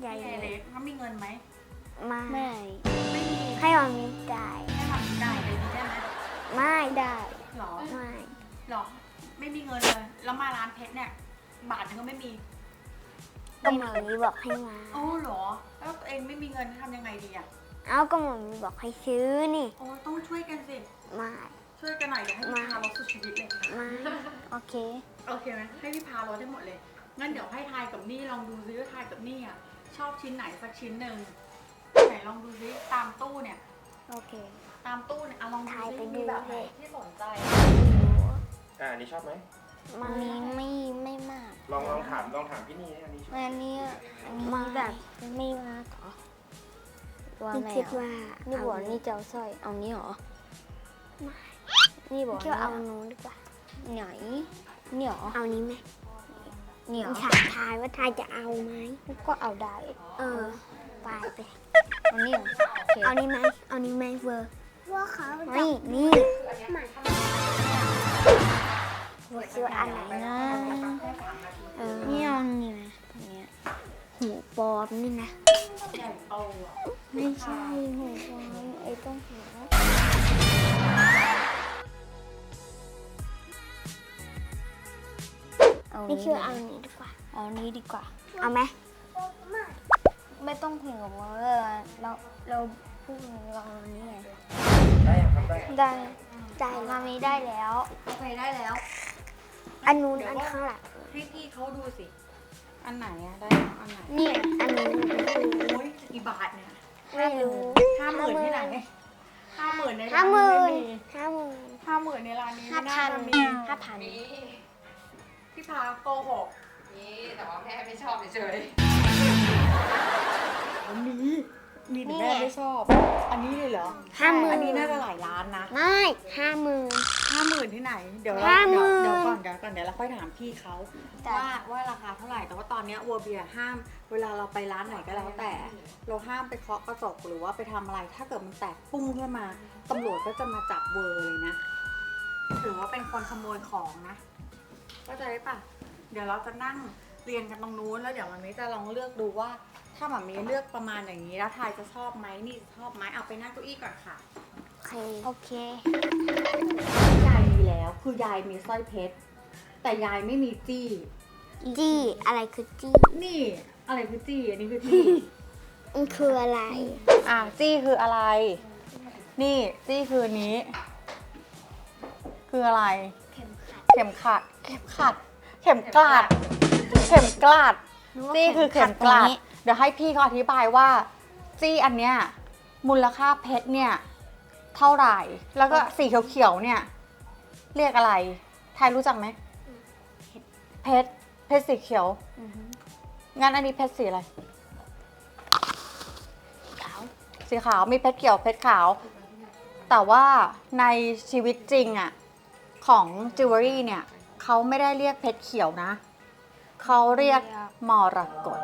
ให้ยายเล็เล็กกเขามีเงินไหมมาแม่ ไม่มีให้ออมมีได้ให้ทำได้เลยได้ไหมไม่ได้หรอไม่หรอไม่มีเงินเลย แล้วมาร้านเพชรเนี่ย บาทนึงก็ไม่มี ก็หมอมีบอกให้มา โอ้เหรอ แล้วตัวเองไม่มีเงินทำยังไงดีอะเอาก็หมอมีบอกให้ซื้อนี่โอ้ต้องช่วยกันสิ ไม่ช่วยกันหน่อยเดี๋ยวให้พี่พาลดสุดชีวิตเลย ไม่โอเค โอเคไหมให้พี่พาลดได้หมดเลย งั้นเดี๋ยวให้ทายกับนี่ลองดูซิว่าทายกับนี่อะ ชอบชิ้นไหนสักชิ้นหนึ่งไหนลองดูซิตามตู้เนี่ย โอเค ตามตู้เนี่ยเอาลองดูถ่ายซิไปมีดูแบบไหนเลย ที่สนใจ อ่าอันนี้ชอบไหมมาอันนี้ไม่ไม่มากลองลองถามลองถามพี่นี่อันนี้ชอบอันนี้อันนี้มาแบบไม่มากเหรอว่านี่แม่คิดเอาว่านี่บอกเานี่จะเอาสร้อยเอานี้เหรอไม่นี่บอกคิดว่าเอานี่นู้นดีกว่าไหนนี่เหรอเอานี้ไหม นี่เหรอถามทายว่าทายจะเอาไหมก็เอาได้ เออไปไปเอานี่เหรอโอเคเอานี้ไหมเอานี้ไหมเวอร์ว่าเขาไม่นี่ซื้ออันไหนนะเออนี่เอานี่ไหมเนี่ยหูปลอมนี่นะใหญ่โตอะไม่ใช่หัวฟางไอ้ต้องหั เอานี่นี่คือเอานี้ดีกว่า เอานี้ดีกว่า เอาไหมไม่ต้องถึงกับว่าเราเราพูดเราอันนี้ไงได้ยังครับได้ได้ได้มามีได้แล้วโอเคได้แล้ว อันนู้นอันข้างหลังให้พี่เขาดูสิ อันไหนอะได้อันไหนเนี่ยอันนี้โอ้ยกี่บาทเนี่ยไม่รู้ห้าหมื่นที่ไหนห้าหมื่นในห้าร้านหมื่นี้นไม่มีห้าหมื่นห้าหมื่นในร้านนี้ห้าไม่พัน่านจะมี ห้าพัน พี่พาโกหกนี่แต่ว่าแม่ไม่ชอบเฉยวันนี้มีแต่แม่ไม่ชอบ อันนี้เลยเหรอห้าหมื่น อันนี้น่าจะหลายล้านนะไม่ห้าหมื่น ห้าหมื่นที่ไหน เดี๋ยวเราห้าหเดี๋มื่ยวน เดี๋ยวก่อนเดี๋ยวก่อนเดี๋ยวเราค่อยถามพี่เขาจ้ะ ว่าว่าราคาเท่าไหร่แต่ว่าตอนเนี้วัวเบียร์ห้าม เวลาเราไปร้านไหนก็แล้วแต่ เราห้ามไปเคาะกระจกหรือว่าไปทำอะไร ถ้าเกิดมันแตกปุ้งขึ้นมาตำรวจก็จะมาจับเวอร์เลยนะถือว่าเป็นคนขโมยของนะ เข้าใจปะเดี๋ยวเราจะนั่งเรียนกันตรงนู้นแล้วเดี๋ยวมันนี้จะลองเลือกดูว่า ถ้าหมามีเลือกประมาณอย่างนี้แล้วทายจะชอบไหมนี่ชอบไหมเอาไปนั่งเก้าอี้ก่อนค่ะโอเคโอเคยายมีแล้วคือยายมีสร้อยเพชรแต่ยายไม่มีจี้ จี้อะไรคือจี้นี่อะไรคือจี้อันนี้คือจี้มันคืออะไร อะจี้คืออะไร นี่จี้คือนี้ คืออะไรเข็มขัด เข็มขัด เข็มกลัดเข็มกลัดจี้คือเข็มกลัดเดี๋ยวให้พี่เขาอธิบายว่า จี้อันเนี้ยมูลค่าเพชรเนี่ย เท่าไหร่ แล้วก็สีเขียวๆเนี่ย เรียกอะไรทายรู้จักไหมเพชรเพชรสีเขียวงั้นอันนี้เพชรสีอะไรขาวสีขาวมีเพชรเขียวเพชรขาว แต่ว่าในชีวิตจริงอะ ของจิวเวลรี่เนี่ยเขาไม่ได้เรียกเพชรเขียวนะ เขาเรียกมรกต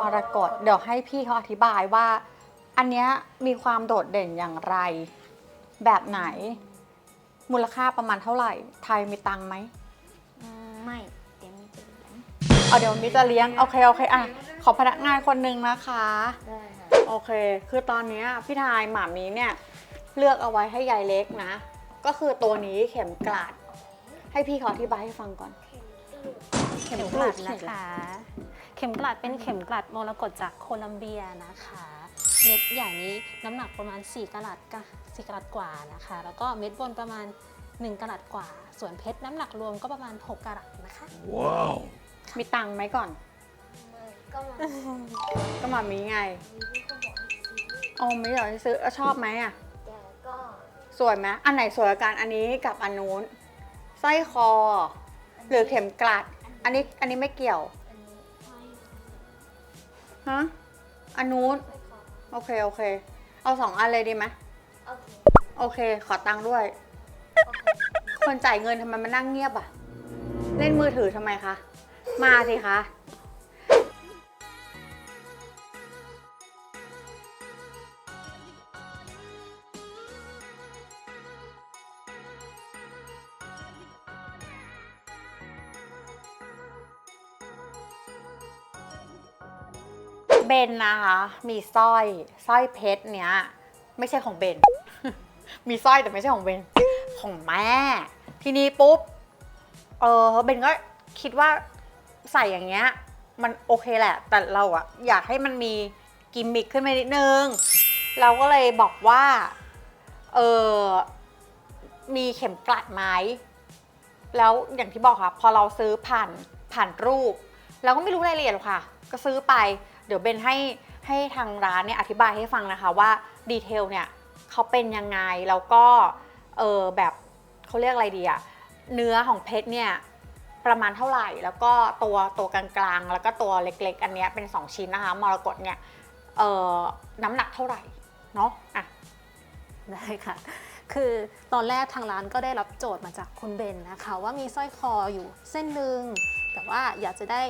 มรกตเดี๋ยวให้พี่เขาอธิบายว่า อันเนี้ยมีความโดดเด่นอย่างไร แบบไหน มูลค่าประมาณเท่าไหร่ ไทยมีตังค์ไหมอืมไม่เดี๋ยวมีจะเลี้ยงเอาเดี๋ยวมิจะเลี้ยง โอเคโอเคอะขอพนักงานคนหนึ่งนะคะ ได้ค่ะโอเค คือตอนเนี้ยพี่ทายหมามีเนี่ย เลือกเอาไว้ให้ยายเล็กนะ ก็คือตัวนี้เข็มกลัดให้พี่เขาอธิบายให้ฟังก่อน เข็มกลัดนะคะ เข็มกลัดเป็นเข็มกลัดมรกตจากโคลัมเบียนะคะ เม็ดใหญ่นี้น้ำหนักประมาณ 4กะรัตกะ4กะรัตกว่านะคะ แล้วก็เม็ดบนประมาณ 1กะรัตกว่า ส่วนเพชรน้ำหนักรวมก็ประมาณ 6กะรัตนะคะมีตังค์ไหมก่อน ก็มาก็หมามีไงโอ้ไม่อยากจะซื้อแล้วชอบไหมอะแต่ก็ สวยไหมอันไหนสวยกว่ากันอันนี้กับอันนู้นสร้อยคอ หรือเข็มกลัด อันนี้อันนี้ไม่เกี่ยวอันนี้ห้อยฮะอันนู้นโอเคโอเค เอาสองอันเลยดีไหมโอเคโอเค ขอตังค์ด้วย คนจ่ายเงินทำไมมานั่งเงียบอะ เล่นมือถือทำไมคะ มาสิคะ เบนนะคะ มีสร้อยสร้อยเพชรเนี้ยไม่ใช่ของเบน มีสร้อยแต่ไม่ใช่ของเบน ของแม่ ทีนี้ปุ๊บ เออเบนก็คิดว่าใส่อย่างเงี้ย มันโอเคแหละ แต่เราอะอยากให้มันมีกิมมิคขึ้นมานิดนึง เราก็เลยบอกว่า เออมีเข็มกลัดไหมแล้วอย่างที่บอกค่ะ พอเราซื้อผ่านผ่านรูป เราก็ไม่รู้รายละเอียดหรอกค่ะ ก็ซื้อไป เดี๋ยวเบนให้ให้ทางร้านเนี่ยอธิบายให้ฟังนะคะว่าดีเทลเนี่ยเขาเป็นยังไง แล้วก็เออแบบเขาเรียกอะไรดีอะเนื้อของเพชรเนี่ยประมาณเท่าไหร่ แล้วก็ตัวตัวกลางๆ แล้วก็ตัวเล็กๆ อันเนี้ยเป็น 2 ชิ้นนะคะมรกตเนี่ยเออน้ำหนักเท่าไหร่เนาะอะได้ค่ะ คือตอนแรกทางร้านก็ได้รับโจทย์มาจากคุณเบนนะคะ ว่ามีสร้อยคออยู่เส้นหนึ่งแต่ว่าอยากจะได้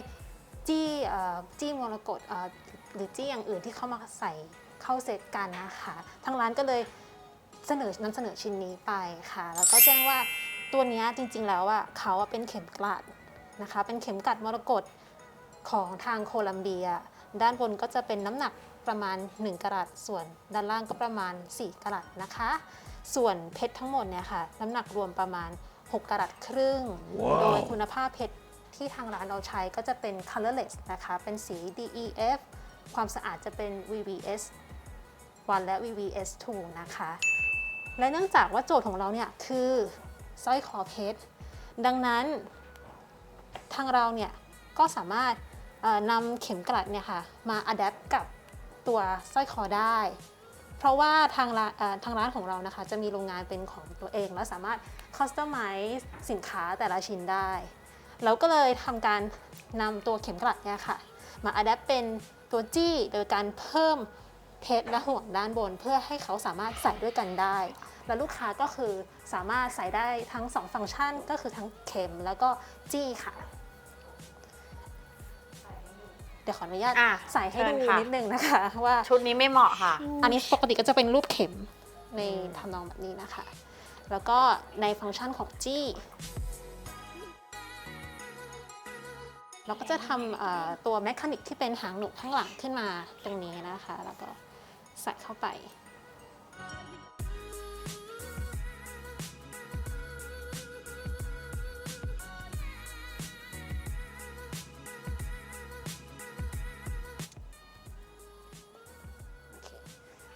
จี้เอ่อจี้มรกตเอ่อหรือจี้อย่างอื่นที่เข้ามาใส่เข้าเซตกันนะคะทางร้านก็เลยเสนอนำเสนอชิ้นนี้ไปค่ะ แล้วก็แจ้งว่าตัวเนี้ยจริงๆแล้วอะเขาอะเป็นเข็มกลัดนะคะ เป็นเข็มกลัดมรกตของทางโคลัมเบีย ด้านบนก็จะเป็นน้ำหนักประมาณ 1กะรัตส่วนด้านล่างก็ประมาณ 4กะรัตนะคะ ส่วนเพชรทั้งหมดเนี่ยค่ะน้ำหนักรวมประมาณ 6กะรัตครึ่งโดยคุณภาพเพชร ที่ทางร้านเราใช้ก็จะเป็น colorless นะคะ เป็นสี DEF ความสะอาดจะเป็น VVS 1 และ VVS 2 นะคะ และเนื่องจากว่าโจทย์ของเราเนี่ยคือสร้อยคอเพชร ดังนั้น ทางเราเนี่ยก็สามารถนำเข็มกลัดเนี่ยค่ะมาอัดแอปกับตัวสร้อยคอได้ เพราะว่าทางร้านทางร้านของเรานะคะ จะมีโรงงานเป็นของตัวเอง และสามารถคัสตอมไมซ์สินค้าแต่ละชิ้นได้ เราก็เลยทำการนำตัวเข็มกลัดเนี่ยค่ะ มาอัดแอปเป็นตัวจี้โดยการเพิ่มเพชรและห่วงด้านบน เพื่อให้เขาสามารถใส่ด้วยกันได้ และลูกค้าก็คือสามารถใส่ได้ทั้ง 2 ฟังก์ชันก็คือทั้งเข็มแล้วก็จี้ค่ะ เดี๋ยวขออนุญาตอะใส่ให้ดูเชิญค่ะ นิดนึงนะคะ ว่า ชุดนี้ไม่เหมาะค่ะ อันนี้ปกติก็จะเป็นรูปเข็มในทำนองแบบนี้นะคะ แล้วก็ในฟังก์ชันของจี้ เราก็จะทำตัวแมคานิกที่เป็นหางหนุกข้างหลังขึ้นมาตรงนี้นะคะ แล้วก็ใส่เข้าไป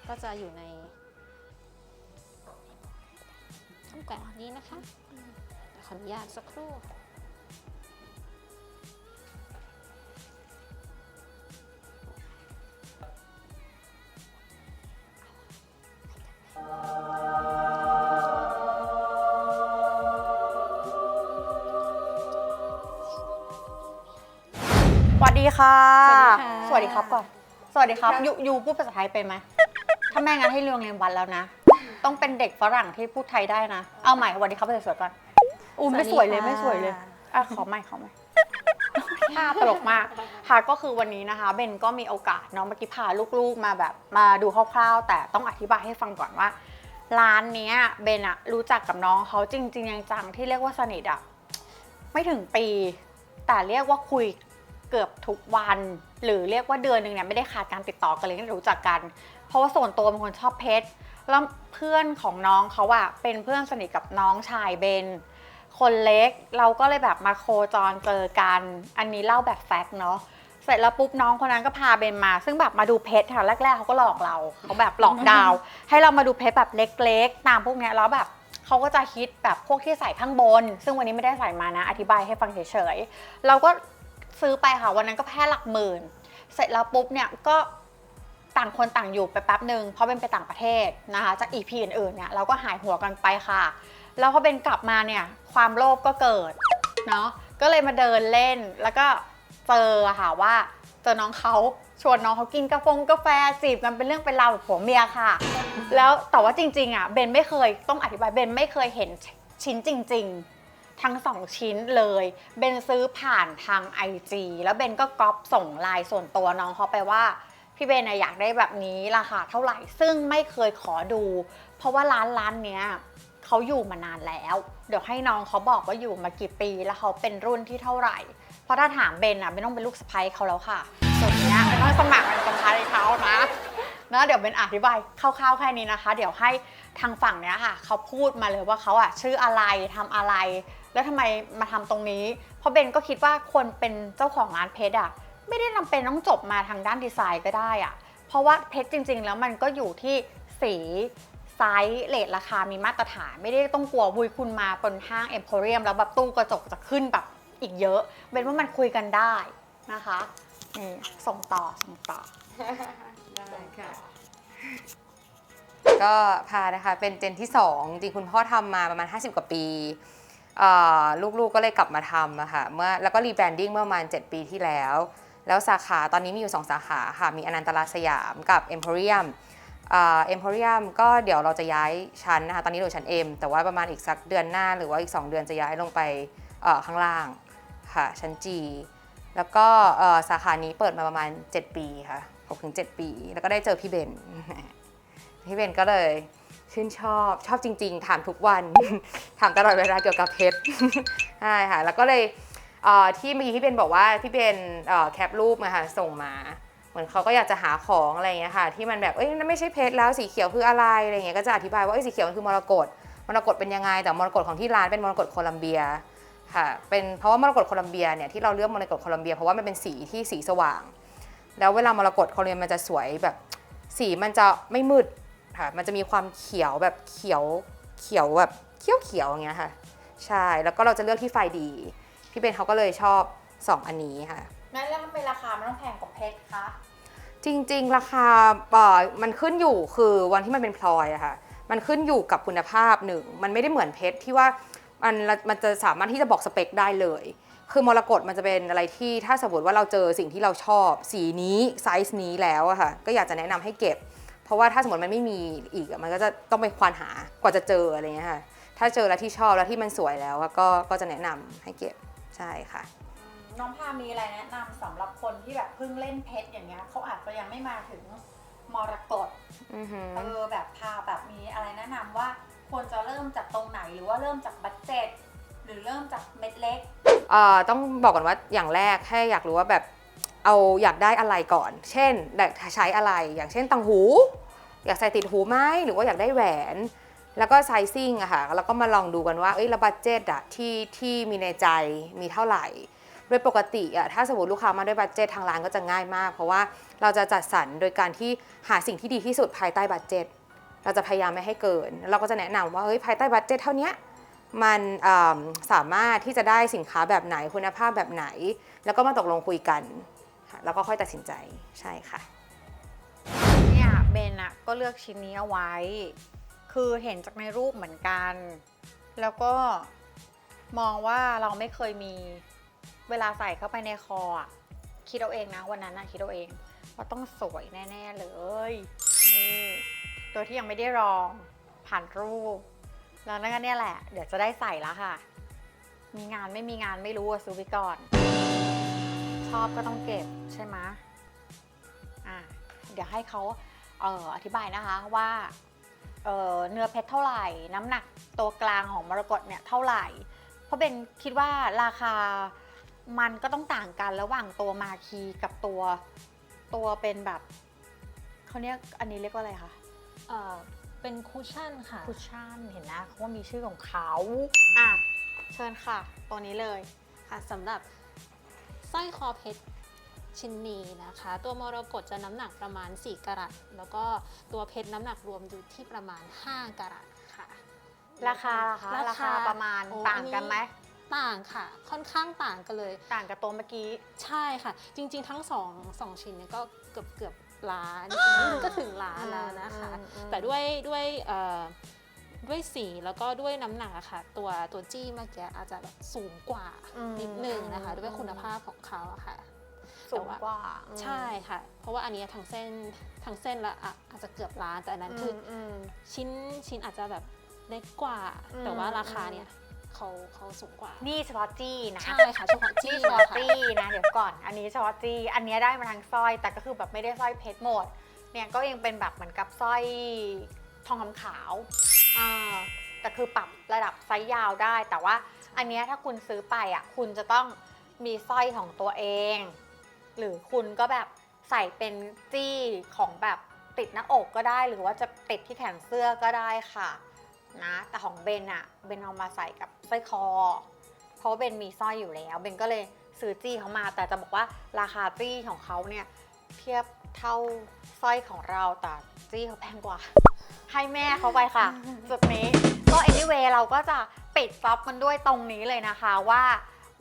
ก็จะอยู่ในช่องแกว่นี้นะคะขออนุญาตสักครู่ สวัสดีค่ะสวัสดีค่ะ สวัสดีครับก่อน สวัสดีครับยูยูพูดภาษาไทยเป็นไหม ถ้าแม่งั้นให้เรียนโรงเรียนวัดแล้วนะ ต้องเป็นเด็กฝรั่งที่พูดไทยได้นะ เอาใหม่สวัสดีครับสวยๆก่อนอู้ไม่สวยเลยไม่สวยเลย อะขอใหม่ขอใหม่ท่าตลกมากค่ะก็คือวันนี้นะคะเบนก็มีโอกาสเน้องเมื่อกี้พาลูกๆมาแบบมาดูคร่าวๆ แต่ต้องอธิบายให้ฟังก่อนว่า ร้านเนี้ยเบนอะรู้จักกับน้องเขาจริงๆจังๆที่เรียกว่าสนิทอะไม่ถึงปี แต่เรียกว่าคุย เกือบทุกวัน หรือเรียกว่าเดือนหนึ่งเนี่ยไม่ได้ขาดการติดต่อกันเลยที่รู้จักกัน เพราะว่าส่วนตัวเป็นคนชอบเพชรแล้วเพื่อนของน้องเขาอะเป็นเพื่อนสนิทกับน้องชายเบนคนเล็กเราก็เลยแบบมาโคจรเจอกัน อันนี้เล่าแบบแฟกต์เนาะเสร็จแล้วปุ๊บน้องคนนั้นก็พาเบนมา ซึ่งแบบมาดูเพชรค่ะแรกๆเขาก็หลอกเราเขาแบบหลอกดาว ให้เรามาดูเพชรแบบเล็กๆ ตามพวกเนี้ยแล้วแบบเขาก็จะฮิตแบบพวกที่ใส่ข้างบน ซึ่งวันนี้ไม่ได้ใส่มานะ อธิบายให้ฟังเฉยๆเราก็ ซื้อไปค่ะวันนั้นก็แพ้หลักหมื่น เสร็จแล้วปุ๊บเนี่ยก็ต่างคนต่างอยู่ไปแป๊บหนึ่งเพราะเป็นไปต่างประเทศนะคะจากอีพีอื่นๆเนี่ยเราก็หายหัวกันไปค่ะ แล้วพอเป็นกลับมาเนี่ยความโลภก็เกิดเนาะก็เลยมาเดินเล่นแล้วก็เจอค่ะว่าเจอน้องเขาชวนน้องเขากินกาแฟกาแฟจีบกันเป็นเรื่องเป็นราวแบบผัวเมียค่ะ แล้วแต่ว่าจริงๆอะเบนไม่เคยต้องอธิบายเบนไม่เคยเห็นชิ้นจริง ๆ ทั้งสองชิ้นเลย เบนซื้อผ่านทาง IG แล้วเบนก็ก๊อปส่งไลน์ส่วนตัวน้องเขาไปว่า พี่เบนอยากได้แบบนี้ราคาเท่าไหร่ซึ่งไม่เคยขอดู เพราะว่าร้านร้านเนี้ยเขาอยู่มานานแล้ว เดี๋ยวให้น้องเขาบอกว่าอยู่มากี่ปีแล้วเขาเป็นรุ่นที่เท่าไหร่ เพราะถ้าถามเบนอะไม่ต้องเป็นลูกสะใภ้เขาแล้วค่ะเสุดเนี้ยมันต้องสมัครเป็นสะพายเขานะนะเดี๋ยวเป็นอธิบายคร่าวๆแค่นี้นะคะ เดี๋ยวให้ ทางฝั่งเนี้ยค่ะเขาพูดมาเลยว่าเขาอะชื่ออะไรทำอะไร แล้วทำไมมาทำตรงนี้ เพราะเบนก็คิดว่าคนเป็นเจ้าของร้านเพชรอะไม่ได้จำเป็นต้องจบมาทางด้านดีไซน์ก็ได้อะเพราะว่าเพชรจริง ๆ แล้วมันก็อยู่ที่สีไซส์เลทราคามีมาตรฐาน ไม่ได้ต้องกลัววุยคุณมาบนห้างเอ็มโพเรียมแล้วแบบตู้กระจกจะขึ้นแบบอีกเยอะเบนว่ามันคุยกันได้นะคะนี่ส่งต่อส่งต่อได้ค่ะ ก็พานะคะเป็นเจนที่ 2 จริงคุณพ่อทำมาประมาณ 50 กว่าปีลูกๆก็เลยกลับมาทำอะค่ะเมื่อแล้วก็รีแบรนดิ้งเมื่อประมาณ 7 ปีที่แล้ว แล้วสาขาตอนนี้มีอยู่ 2 สาขาค่ะ มีอนันตลาสยามกับ Emporium เอ็มพเรียมก็เดี๋ยวเราจะย้ายชั้นนะคะ ตอนนี้อยู่ชั้น M แต่ว่าประมาณอีกสักเดือนหน้าหรือว่าอีก 2 เดือนจะย้ายลงไปข้างล่างค่ะ ชั้น G แล้วก็สาขานี้เปิดมาประมาณ 7 ปีค่ะ6-7 ปี แล้วก็ได้เจอพี่เบน พี่เบนก็เลย ชื่นชอบชอบจริง ๆ ถามทุกวัน ถามตลอดเวลาเกี่ยวกับเพชรใช่ค่ะแล้วก็เลยที่เมื่อกี้พี่เบนบอกว่าพี่เบนเอ่อแคปรูปมาค่ะส่งมา เหมือนเขาก็อยากจะหาของอะไรเงี้ยค่ะ ที่มันแบบเอ้ยนั่นไม่ใช่เพชรแล้วสีเขียวคืออะไรอะไรเงี้ยก็จะอธิบายว่าเอ้สีเขียวมันคือมรกตมรกตเป็นยังไงแต่มรกตของที่ร้านเป็นมรกตโคลัมเบียค่ะเป็นเพราะว่ามรกตโคลัมเบียเนี่ยที่เราเลือกมรกตโคลัมเบียเพราะว่ามันเป็นสีที่สีสว่าง แล้วเวลามรกตโคลัมเบียมันจะสวยแบบสีมันจะไม่มืด ค่ะ มันจะมีความเขียวแบบเขียวเขียวแบบเขียวเขียวๆอย่างเงี้ยค่ะ ใช่ แล้วก็เราจะเลือกที่ไฟดี พี่เบนเขาก็เลยชอบ 2 อันนี้ค่ะงั้นแล้วทำไมราคามันต้องแพงกว่าเพชรคะ จริง ๆ ราคาเอ่อมันขึ้นอยู่คือวันที่มันเป็นพลอยอะค่ะ มันขึ้นอยู่กับคุณภาพหนึ่ง มันไม่ได้เหมือนเพชรที่ว่ามันมันจะสามารถที่จะบอกสเปคได้เลย คือมรกตมันจะเป็นอะไรที่ถ้าสมมติว่าเราเจอสิ่งที่เราชอบ สีนี้ไซส์นี้แล้วอะค่ะ ก็อยากจะแนะนำให้เก็บ เพราะว่าถ้าสมมติมันไม่มีอีกอะมันก็จะต้องไปควานหากว่าจะเจออะไรเงี้ยค่ะ ถ้าเจอแล้วที่ชอบแล้วที่มันสวยแล้วอะก็ก็จะแนะนำให้เก็บใช่ค่ะ น้องพามีอะไรแนะนำสำหรับคนที่แบบเพิ่งเล่นเพชรอย่างเงี้ยเขาอาจจะยังไม่มาถึงมรกตอือหือเออแบบพาแบบมีอะไรแนะนำว่าควรจะเริ่มจากตรงไหนหรือว่าเริ่มจากบัตเจ็ตหรือเริ่มจากเม็ดเล็กเอ่อต้องบอกก่อนว่าอย่างแรกแค่อยากรู้ว่าแบบ เอาอยากได้อะไรก่อน เช่นอยากใช้อะไร อย่างเช่นตังหู อยากใส่ติดหูไหมหรือว่าอยากได้แหวน แล้วก็ไซซิ่งอะค่ะ แล้วก็มาลองดูกันว่า เอ้ยระบัตเจ็ตอะที่ที่มีในใจมีเท่าไหร่ โดยปกติอะถ้าสมมติลูกค้ามาด้วยบัตเจตทางร้านก็จะง่ายมาก เพราะว่าเราจะจัดสรรโดยการที่หาสิ่งที่ดีที่สุดภายใต้บัตเจตเราจะพยายามไม่ให้เกิน เราก็จะแนะนำว่าเฮ้ยภายใต้บัตเจตเท่านี้มันสามารถที่จะได้สินค้าแบบไหนคุณภาพแบบไหน แล้วก็มาตกลงคุยกัน แล้วก็ค่อยตัดสินใจใช่ค่ะ เนี่ยเบนอะก็เลือกชิ้นนี้เอาไว้ คือเห็นจากในรูปเหมือนกัน แล้วก็มองว่าเราไม่เคยมีเวลาใส่เข้าไปในคออะคิดเอาเองนะวันนั้นนะคิดเอาเองว่าต้องสวยแน่ ๆ เลย นี่โดยที่ยังไม่ได้ลองผ่านรูป แล้วนั่นก็เนี่ยแหละ เดี๋ยวจะได้ใส่แล้วค่ะ มีงานไม่มีงานไม่รู้อะซื้อไปก่อน อบก็ต้องเก็บใช่ไหมะอะเดี๋ยวให้เขาเอ่ออธิบายนะคะว่าเอ่อเนื้อเพชรเท่าไหร่ น้ำหนักตัวกลางของมรกตเนี่ยเท่าไหร่ เพราะเบนคิดว่าราคามันก็ต้องต่างกันระหว่างตัวมาคีกับตัวตัวเป็นแบบเขาเรียกอันนี้เรียกว่าอะไรคะเอ่อเป็นคุชชั่นค่ะ คุชชั่นเห็นนะเขาว่ามีชื่อของเขาอะเชิญค่ะ ตัวนี้เลยค่ะสำหรับ สร้อยคอเพชรชิ้นนี้นะคะ ตัวมรกตจะน้ำหนักประมาณ 4กะรัตแล้วก็ตัวเพชรน้ำหนักรวมอยู่ที่ประมาณ 5กะรัตค่ะ ราคาล่ะคะราคาประมาณโอ้ต่างกันไหมต่างค่ะ ค่อนข้างต่างกันเลย ต่างกับตัวเมื่อกี้ ใช่ค่ะ จริงๆ ทั้งสองสองชิ้นเนี่ยก็เกือบเกือบล้านอ่าก็ถึงล้านแล้วนะคะ อืมอืมแต่ด้วยด้วยเอ่อ ด้วยสีแล้วก็ด้วยน้ำหนักอะค่ะ ตัวตัวจี้เมื่อกี้อาจจะแบบสูงกว่าอืม นิดนึงนะคะอืมด้วยคุณภาพของเขาอะค่ะ สูงกว่าใช่ค่ะ เพราะว่าอันเนี้ยทั้งเส้นทั้งเส้นละอะอาจจะเกือบล้านแต่อันนั้นคืออมชิ้นชิ้นอาจจะแบบเล็กกว่า อืม แต่ว่าราคาอืมเนี่ยเขาเขาสูงกว่านี่เฉพาะจี้นะ ใช่ค่ะเฉพาะจี้นี่เฉพาะนะคะ จี้นะเดี๋ยวก่อน อันนี้เฉพาะจี้อันเนี้ยได้มาทางสร้อย แต่ก็คือแบบไม่ได้สร้อยเพชรหมด เนี่ยก็ยังเป็นแบบเหมือนกับสร้อยทองคำขาว อ่าแต่คือปรับระดับไซส์ยาวได้ แต่ว่าอันเนี้ยถ้าคุณซื้อไปอะ คุณจะต้องมีสร้อยของตัวเอง หรือคุณก็แบบใส่เป็นจี้ของแบบติดหน้าอกก็ได้ หรือว่าจะติดที่แขนเสื้อก็ได้ค่ะ นะ แต่ของเบนอะเบนเอามาใส่กับสร้อยคอ เพราะว่าเบนมีสร้อยอยู่แล้ว เบนก็เลยซื้อจี้เขามา แต่จะบอกว่าราคาจี้ของเขาเนี่ยเทียบเท่าสร้อยของเราแต่จี้เขาแพงกว่า ให้แม่เขาไปค่ะ จุดนี้ก็ anyway เราก็จะปิดจ็อบมันด้วยตรงนี้เลยนะคะว่า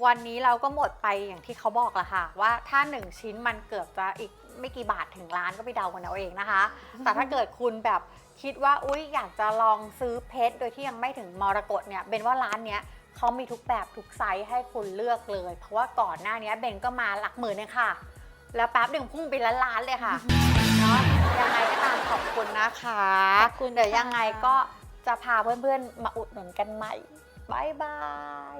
วันนี้เราก็หมดไปอย่างที่เขาบอกละค่ะ ว่าถ้า 1 ชิ้นมันเกือบจะอีกไม่กี่บาทถึงล้านก็ไปเดากันเอาเองนะคะ แต่ถ้าเกิดคุณแบบคิดว่าอุ๊ยอยากจะลองซื้อเพชรโดยที่ยังไม่ถึงมรกตเนี่ยเบนว่าร้านเนี้ยเขามีทุกแบบทุกไซส์ให้คุณเลือกเลย เพราะว่าก่อนหน้านี้เบนก็มาหลักหมื่นเองค่ะ แล้วแป๊บหนึ่งพุ่งไปล้านๆเลยค่ะเนาะยังไงก็ตามขอบคุณนะคะขอบคุณเดี๋ยวค่ะยังไงก็จะพาเพื่อนๆ มาอุดหนุนกันใหม่บายบาย